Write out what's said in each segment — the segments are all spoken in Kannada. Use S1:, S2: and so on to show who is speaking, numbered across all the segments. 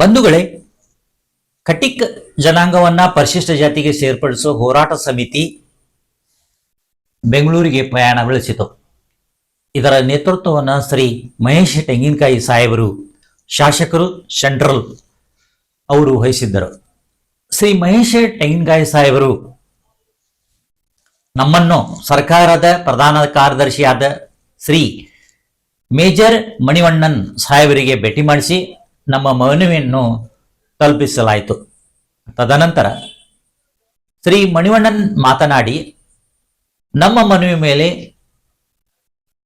S1: ಬಂಧುಗಳೇ, ಕಟಿಕ್ ಜನಾಂಗವನ್ನ ಪರಿಶಿಷ್ಟ ಜಾತಿಗೆ ಸೇರ್ಪಡಿಸುವ ಹೋರಾಟ ಸಮಿತಿ ಬೆಂಗಳೂರಿಗೆ ಪ್ರಯಾಣ ಬೆಳೆಸಿತು ಇದರ ನೇತೃತ್ವವನ್ನು ಶ್ರೀ ಮಹೇಶ್ ತೆಂಗಿನಕಾಯಿ ಸಾಹೇಬರು, ಶಾಸಕರು ಸೆಂಟ್ರಲ್ ಅವರು ವಹಿಸಿದ್ದರು. ಶ್ರೀ ಮಹೇಶ್ ತೆಂಗಿನಕಾಯಿ ಸಾಹೇಬರು ನಮ್ಮನ್ನು ಸರ್ಕಾರದ ಪ್ರಧಾನ ಕಾರ್ಯದರ್ಶಿಯಾದ ಶ್ರೀ ಮೇಜರ್ ಮಣಿವಣ್ಣನ್ ಸಾಹೇಬರಿಗೆ ಭೇಟಿ ಮಾಡಿಸಿ ನಮ್ಮ ಮನವಿಯನ್ನು ತಲುಪಿಸಲಾಯಿತು. ತದನಂತರ ಶ್ರೀ ಮಣಿವಣ್ಣನ್ ಮಾತನಾಡಿ, ನಮ್ಮ ಮನವಿ ಮೇಲೆ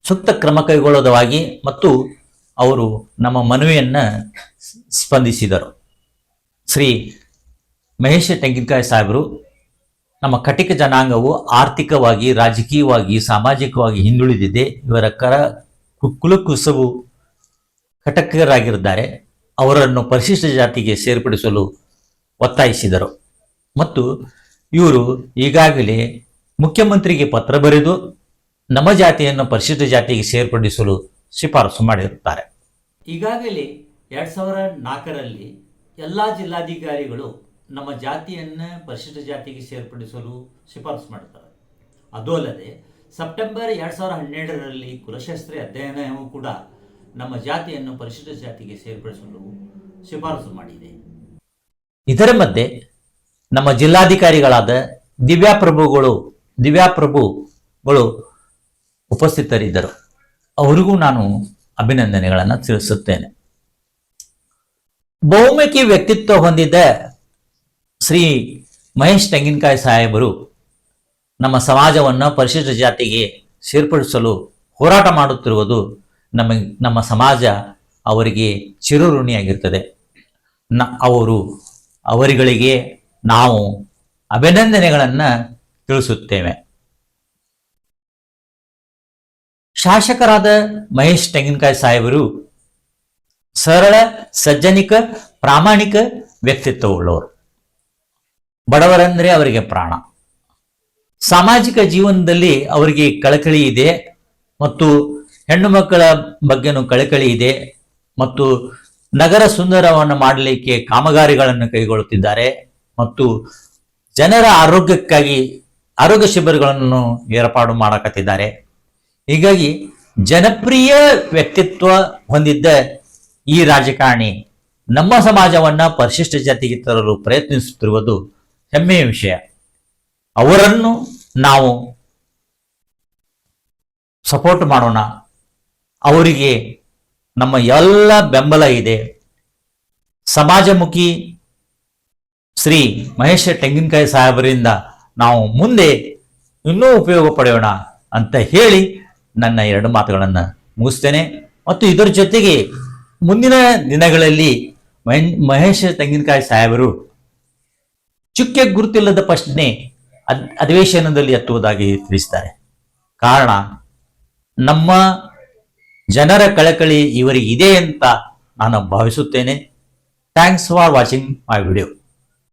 S1: ಸೂಕ್ತ ಕ್ರಮ ಕೈಗೊಳ್ಳೋದವಾಗಿ ಮತ್ತು ಅವರು ನಮ್ಮ ಮನವಿಯನ್ನು ಸ್ಪಂದಿಸಿದರು. ಶ್ರೀ ಮಹೇಶ್ ತೆಂಗಿನಕಾಯಿ ಸಾಹೇಬರು, ನಮ್ಮ ಕಟಿಕ ಜನಾಂಗವು ಆರ್ಥಿಕವಾಗಿ, ರಾಜಕೀಯವಾಗಿ, ಸಾಮಾಜಿಕವಾಗಿ ಹಿಂದುಳಿದಿದೆ. ಇವರ ಕರ ಕುಲಕುಸವು ಕಟಕರಾಗಿದ್ದಾರೆ ಅವರನ್ನು ಪರಿಶಿಷ್ಟ ಜಾತಿಗೆ ಸೇರ್ಪಡಿಸಲು ಒತ್ತಾಯಿಸಿದರು. ಮತ್ತು ಇವರು ಈಗಾಗಲೇ ಮುಖ್ಯಮಂತ್ರಿಗೆ ಪತ್ರ ಬರೆದು ನಮ್ಮ ಜಾತಿಯನ್ನು ಪರಿಶಿಷ್ಟ ಜಾತಿಗೆ ಸೇರ್ಪಡಿಸಲು ಶಿಫಾರಸು ಮಾಡಿರುತ್ತಾರೆ. ಈಗಾಗಲೇ ಎರಡು ಸಾವಿರ ನಾಲ್ಕರಲ್ಲಿ ಎಲ್ಲ ಜಿಲ್ಲಾಧಿಕಾರಿಗಳು ನಮ್ಮ ಜಾತಿಯನ್ನು ಪರಿಶಿಷ್ಟ ಜಾತಿಗೆ ಸೇರ್ಪಡಿಸಲು ಶಿಫಾರಸು ಮಾಡುತ್ತಾರೆ ಅದೂ ಅಲ್ಲದೆ ಸೆಪ್ಟೆಂಬರ್ ಎರಡು ಸಾವಿರ ಹನ್ನೆರಡರಲ್ಲಿ ಕುಲಶಾಸ್ತ್ರಿ ಅಧ್ಯಯನವೂ ಕೂಡ ನಮ್ಮ ಜಾತಿಯನ್ನು ಪರಿಶಿಷ್ಟ ಜಾತಿಗೆ ಸೇರ್ಪಡಿಸಲು ಶಿಫಾರಸು ಮಾಡಿದೆ. ಇದರ ಮಧ್ಯೆ ನಮ್ಮ ಜಿಲ್ಲಾಧಿಕಾರಿಗಳಾದ ದಿವ್ಯಾಪ್ರಭುಗಳು ದಿವ್ಯಾಪ್ರಭುಗಳು ಉಪಸ್ಥಿತರಿದ್ದರು. ಅವರಿಗೂ ನಾನು ಅಭಿನಂದನೆಗಳನ್ನು ತಿಳಿಸುತ್ತೇನೆ. ಬಹುಮುಖಿ ವ್ಯಕ್ತಿತ್ವ ಹೊಂದಿದ್ದ ಶ್ರೀ ಮಹೇಶ್ ತೆಂಗಿನಕಾಯಿ ಸಾಹೇಬರು ನಮ್ಮ ಸಮಾಜವನ್ನು ಪರಿಶಿಷ್ಟ ಜಾತಿಗೆ ಸೇರ್ಪಡಿಸಲು ಹೋರಾಟ ಮಾಡುತ್ತಿರುವುದು ನಮ್ಮ ನಮ್ಮ ಸಮಾಜ ಅವರಿಗೆ ಚಿರಋಣಿಯಾಗಿರ್ತದೆ. ನ, ಅವರು ಅವರುಗಳಿಗೆ ನಾವು ಅಭಿನಂದನೆಗಳನ್ನು ತಿಳಿಸುತ್ತೇವೆ. ಶಾಸಕರಾದ ಮಹೇಶ್ ತೆಂಗಿನಕಾಯಿ ಸಾಹೇಬರು ಸರಳ, ಸಜ್ಜನಿಕ, ಪ್ರಾಮಾಣಿಕ ವ್ಯಕ್ತಿತ್ವವುಳ್ಳವರು. ಬಡವರಂದ್ರೆ ಅವರಿಗೆ ಪ್ರಾಣ. ಸಾಮಾಜಿಕ ಜೀವನದಲ್ಲಿ ಅವರಿಗೆ ಕಳಕಳಿ ಇದೆ ಮತ್ತು ಹೆಣ್ಣು ಮಕ್ಕಳ ಬಗ್ಗೆನೂ ಕಳಕಳಿ ಇದೆ ಮತ್ತು ನಗರ ಸುಂದರವನ್ನು ಮಾಡಲಿಕ್ಕೆ ಕಾಮಗಾರಿಗಳನ್ನು ಕೈಗೊಳ್ಳುತ್ತಿದ್ದಾರೆ ಮತ್ತು ಜನರ ಆರೋಗ್ಯಕ್ಕಾಗಿ ಆರೋಗ್ಯ ಶಿಬಿರಗಳನ್ನು ಏರ್ಪಾಡು ಮಾಡಕತ್ತಿದ್ದಾರೆ. ಹೀಗಾಗಿ ಜನಪ್ರಿಯ ವ್ಯಕ್ತಿತ್ವ ಹೊಂದಿದ್ದ ಈ ರಾಜಕಾರಣಿ ನಮ್ಮ ಸಮಾಜವನ್ನ ಪರಿಶಿಷ್ಟ ಜಾತಿಗೆ ತರಲು ಪ್ರಯತ್ನಿಸುತ್ತಿರುವುದು ಹೆಮ್ಮೆಯ ವಿಷಯ. ಅವರನ್ನು ನಾವು ಸಪೋರ್ಟ್ ಮಾಡೋಣ. ಅವರಿಗೆ ನಮ್ಮ ಎಲ್ಲ ಬೆಂಬಲ ಇದೆ. ಸಮಾಜಮುಖಿ ಶ್ರೀ ಮಹೇಶ ತೆಂಗಿನಕಾಯಿ ಸಾಹೇಬರಿಂದ ನಾವು ಮುಂದೆ ಇನ್ನೂ ಉಪಯೋಗ ಪಡೆಯೋಣ ಅಂತ ಹೇಳಿ ನನ್ನ ಎರಡು ಮಾತುಗಳನ್ನು ಮುಗಿಸ್ತೇನೆ. ಮತ್ತು ಇದರ ಜೊತೆಗೆ ಮುಂದಿನ ದಿನಗಳಲ್ಲಿ ಮಹೇಶ್ ತೆಂಗಿನಕಾಯಿ ಸಾಹೇಬರು ಚುಕ್ಕೆ ಗುರುತಿಲ್ಲದ ಪ್ರಶ್ನೆ ಅದ್, ಅಧಿವೇಶನದಲ್ಲಿ ಎತ್ತುವುದಾಗಿ ತಿಳಿಸ್ತಾರೆ. ಕಾರಣ ನಮ್ಮ ಜನರ ಕಳಕಳಿ ಇವರಿಗೆ ಇದೆ ಅಂತ ನಾನು ಭಾವಿಸುತ್ತೇನೆ. Thanks for watching my video